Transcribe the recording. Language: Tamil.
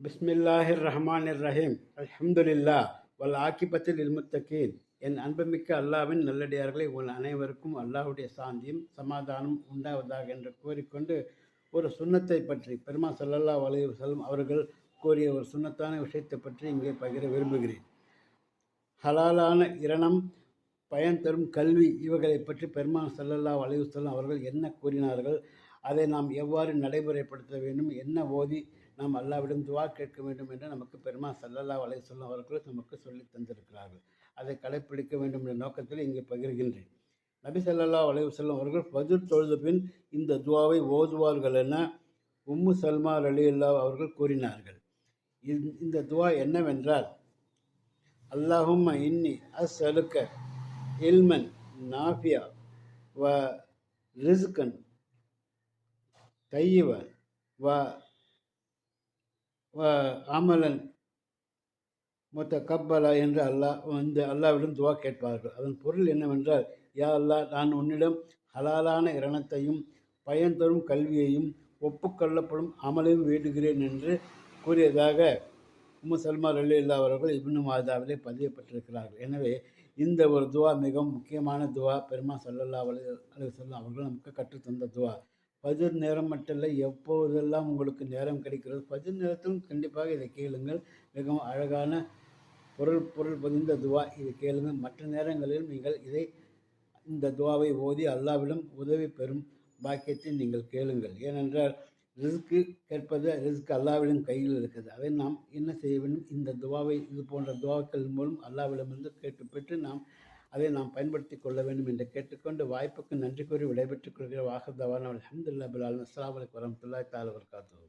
பிஸ்மில்லாஹிர் இர் ரஹீம் அல்ஹம்துலில்லா வல் ஆக்கிபத்தில் இல்முத்தகீன் என் அன்புமிக்க அல்லாவின் நல்லடியார்களை உங்கள் அனைவருக்கும் அல்லாஹ்வுடைய சாந்தியும் சமாதானம் உண்டாவதாக என்று கூறிக்கொண்டு ஒரு சுன்னத்தை பற்றி பெருமா சல்லல்லா அலைஹி செல்லும் அவர்கள் கூறிய ஒரு சுன்னத்தான விஷயத்தை பற்றி இங்கே பகிர விரும்புகிறேன். ஹலாலான இரணம் பயன் தரும் கல்வி இவைகளை பற்றி பெருமான் ஸல்லல்லாஹு வலையுசல்லம் அவர்கள் என்ன கூறினார்கள்? அதை நாம் எவ்வாறு நடைமுறைப்படுத்த வேண்டும் என்ன ஓதி நாம் அல்லாவிடம் துவா கேட்க வேண்டும் என்று நமக்கு பெருமா சல்லல்லா வலை சொல்லும் அவர்கள் நமக்கு சொல்லி தந்திருக்கிறார்கள். அதை கடைப்பிடிக்க வேண்டும் என்ற நோக்கத்தில் இங்கே பகிர்கின்றேன். நபி சல்லல்லா அலைஹி செல்லும் அவர்கள் ஃபஜ்ர் தொழுத பின் இந்த துவாவை ஓதுவார்கள் என உம்மு சல்மா ரலியல்லா அவர்கள் கூறினார்கள். இந்த- இந்த துவா என்னவென்றால் அல்லாஹும் இன்னி அஸ்அலுக்க இல்மன் நாஃபியா வ ரிஸ்கன் தையவ வ வ அமலன் மொத்த கப்பலா என்று அல்லாஹ் வந்து அல்லாவிடம் துவா கேட்பார்கள். அதன் பொருள் என்னவென்றால் யா அல்லாஹ் நான் உன்னிடம் ஹலாலான இரணத்தையும் பயன் தரும் கல்வியையும் ஒப்புக்கொள்ளப்படும் அமலையும் வேண்டுகிறேன் என்று கூறியதாக உம்மு சல்மா ரலில்லா அவர்கள் இப்னு மாதாவிலே பதியப்பட்டிருக்கிறார்கள். எனவே இந்த ஒரு துவா மிகவும் முக்கியமான துவா. பெருமா சல்லல்லா அலி அலுவலம் அவர்கள் நமக்கு கற்றுத்தந்த துவா. ஃபஜர் நேரம் மட்டும் இல்லை எப்போதெல்லாம் உங்களுக்கு நேரம் கிடைக்கிறது பஜர் நேரத்திலும் கண்டிப்பாக இதை கேளுங்கள். மிகவும் அழகான பொருள் பொருள் பதிந்த துவா இதை கேளுங்கள். மற்ற நேரங்களிலும் நீங்கள் இதை இந்த துவாவை ஓதி அல்லாவிடம் உதவி பெறும் பாக்கியத்தை நீங்கள் கேளுங்கள். ஏனென்றால் ரிஸ்க்கு கேட்பது ரிஸ்க் அல்லாவிடம் கையில் இருக்குது. அதை நாம் என்ன செய்ய வேண்டும்? இந்த துவாவை இது போன்ற துவாக்கள் மூலம் அல்லாவிடமிருந்து கேட்டு பெற்று நாம் அதை நாம் பயன்படுத்தி கொள்ள வேண்டும் என்று கேட்டுக்கொண்டு வாய்ப்புக்கு நன்றி கூறி விடைபெற்றுக் கொள்கிற வாகதவான அலமதுல்லா பிலால் அஸ்லாம் வலைக்கம் வரமத்துல்லா தால வர்காத்தூ